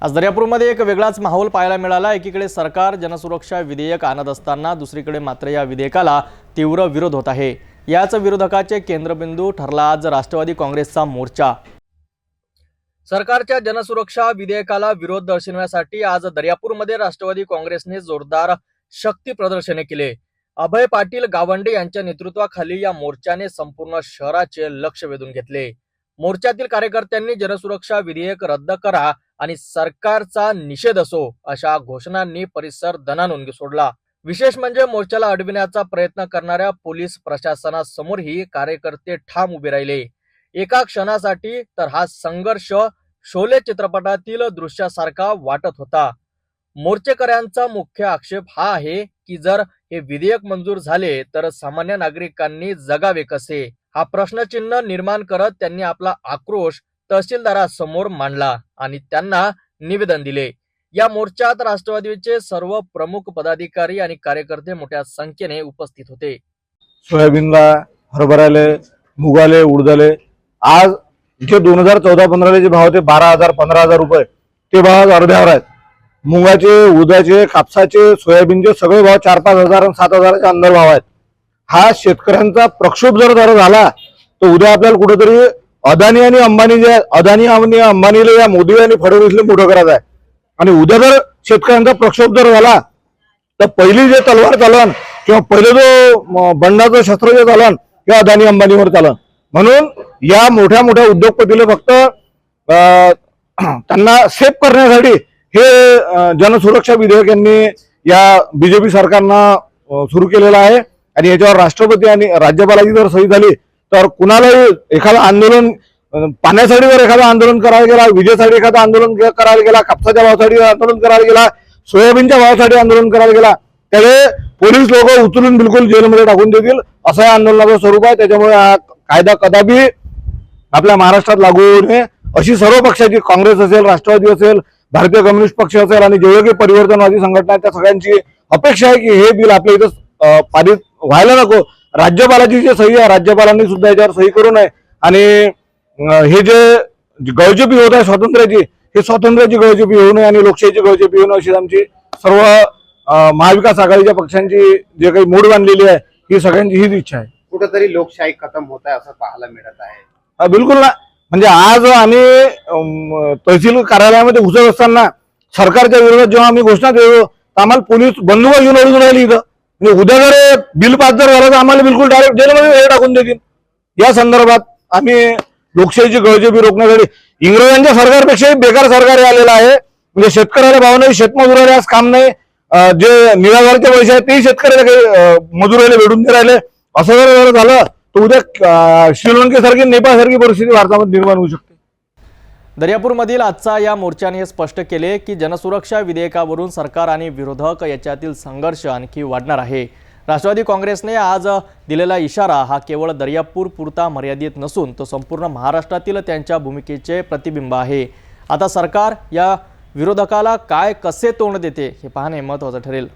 आज दर्यापूरमध्ये एक वेगळाच माहोल पाहायला मिळाला. एकीकडे सरकार जनसुरक्षा विधेयक आणत असताना दुसरीकडे मात्र या विधेयकाला तीव्र विरोध होत आहे. याच विरोधकाचे केंद्रबिंदू ठरला आज राष्ट्रवादी काँग्रेसचा मोर्चा. सरकारच्या जनसुरक्षा विधेयकाला विरोध दर्शवण्यासाठी आज दर्यापूरमध्ये राष्ट्रवादी काँग्रेसने जोरदार शक्ती प्रदर्शने केले. अभय पाटील गावंडे यांच्या नेतृत्वाखाली या मोर्चाने संपूर्ण शहराचे लक्ष वेधून घेतले. मोर्चातील कार्यकर्त्यांनी जनसुरक्षा विधेयक रद्द करा आणि सरकारचा निषेध असो अशा घोषणांनी परिसर दणानून सोडला. विशेष म्हणजे मोर्चाला अडविण्याचा प्रयत्न करणाऱ्या पोलीस प्रशासनासमोरही कार्यकर्ते ठाम उभे राहिले. एका क्षणासाठी तर हा संघर्ष शोले चित्रपटातील दृश्यासारखा वाटत होता. मोर्चेकऱ्यांचा मुख्य आक्षेप हा आहे की जर हे विधेयक मंजूर झाले तर सामान्य नागरिकांनी जगावे कसे? हा प्रश्नचिन्ह निर्माण करत त्यांनी आपला आक्रोश तहसीलदारासमोर मांडला आणि त्यांना निवेदन दिले. या मोर्चात राष्ट्रवादीचे सर्व प्रमुख पदाधिकारी आणि कार्यकर्ते मोठ्या संख्येने उपस्थित होते. सोयाबीनला हरभऱ्याले मुगाले उडदाले आज जे दोन हजार चौदा पंधराले जे भाव होते बारा हजार पंधरा हजार रुपये. ते भाव आज अर्ध्यावर आहेत. मुगाचे उदाचे कापसाचे सोयाबीनचे सगळे भाव चार पाच हजार आणि सात हजाराच्या अंदर भाव आहेत. हा शेतकऱ्यांचा प्रक्षोभ जर जर झाला तर उद्या आपल्याला कुठेतरी अदानी आणि अंबानी जे अदानी आणि अंबानीला या मोदी आणि फडणवीसला मोठं करायचं आहे. आणि उद्या जर शेतकऱ्यांचा प्रक्षोभ जर झाला तर पहिली जे तलवार चालन किंवा पहिले जो बंडाचं शस्त्र जे चालन किंवा अदानी अंबानीवर चालन. म्हणून या मोठ्या मोठ्या उद्योगपतीला फक्त अं, त्यांना सेफ करण्यासाठी हे जनसुरक्षा विधेयक यांनी या बीजेपी सरकारनं सुरू केलेलं आहे. आणि याच्यावर राष्ट्रपती आणि राज्यपालाची जर सही झाली तर कुणालाही एखादं आंदोलन पाण्यासाठी जर एखादं आंदोलन करायला गेला विजेसाठी एखादं आंदोलन करायला गेला कापसाच्या भावासाठी आंदोलन करायला गेला सोयाबीनच्या भावासाठी आंदोलन करायला गेला त्यामुळे पोलीस लोक उचलून बिलकुल जेलमध्ये टाकून देतील असं या आंदोलनाचं स्वरूप आहे. त्याच्यामुळे हा कायदा कदापि आपल्या महाराष्ट्रात लागू होऊ नये. अशी सर्व पक्षाची काँग्रेस असेल राष्ट्रवादी असेल भारतीय कम्युनिस्ट पक्ष असेल आणि जेवढे काही परिवर्तनवादी संघटना आहेत त्या सगळ्यांची अपेक्षा आहे की हे बिल आपल्या इथं पारित व्हायला नको. राज्यपालाची जी सही आहे राज्यपालांनी सुद्धा याच्यावर सही करू नये. आणि हे जे गळचेपी होत आहे स्वातंत्र्याची हे स्वातंत्र्याची गळचेपी होऊ नये आणि लोकशाहीची गळचेपी होऊ नये अशी आमची सर्व महाविकास आघाडीच्या पक्षांची जे काही मूड बांधलेली आहे ही सगळ्यांची हीच इच्छा आहे. कुठंतरी लोकशाही खतम होत आहे असं पाहायला मिळत आहे. हा, बिलकुल ना. म्हणजे आज आम्ही तहसील कार्यालयामध्ये घुसत असताना सरकारच्या विरोधात जेव्हा आम्ही घोषणा देतो तर आम्हाला पोलीस बंदुका घेऊन अडून राहिली इथं. उद्या जर बिल पास जर झालं तर आम्हाला बिलकुल डायरेक्ट जेलमध्ये हे टाकून देतील. या संदर्भात आम्ही लोकशाहीची गळजेबी रोखण्यासाठी इंग्रजांच्या सरकारपेक्षाही बेकार सरकार आलेलं आहे. म्हणजे शेतकऱ्याला भाव नाही शेतमजुराला आज काम नाही. जे निराधारचे पैसे आहेत तेही शेतकऱ्याला काही मजुराला भेटून नाही राहिले. असं जर जर झालं तर उद्या श्रीलंकेसारखी नेपाळसारखी परिस्थिती भारतामध्ये निर्माण होऊ शकते. दर्यापूरमधील आजचा या मोर्चाने हे स्पष्ट केले की जनसुरक्षा विधेयकावरून सरकार आणि विरोधक याच्यातील संघर्ष आणखी वाढणार आहे. राष्ट्रवादी काँग्रेसने आज दिलेला इशारा हा केवळ दर्यापूर पुरता मर्यादित नसून तो संपूर्ण महाराष्ट्रातील त्यांच्या भूमिकेचे प्रतिबिंब आहे. आता सरकार या विरोधकाला काय कसे तोंड देते हे पाहणे महत्त्वाचं ठरेल.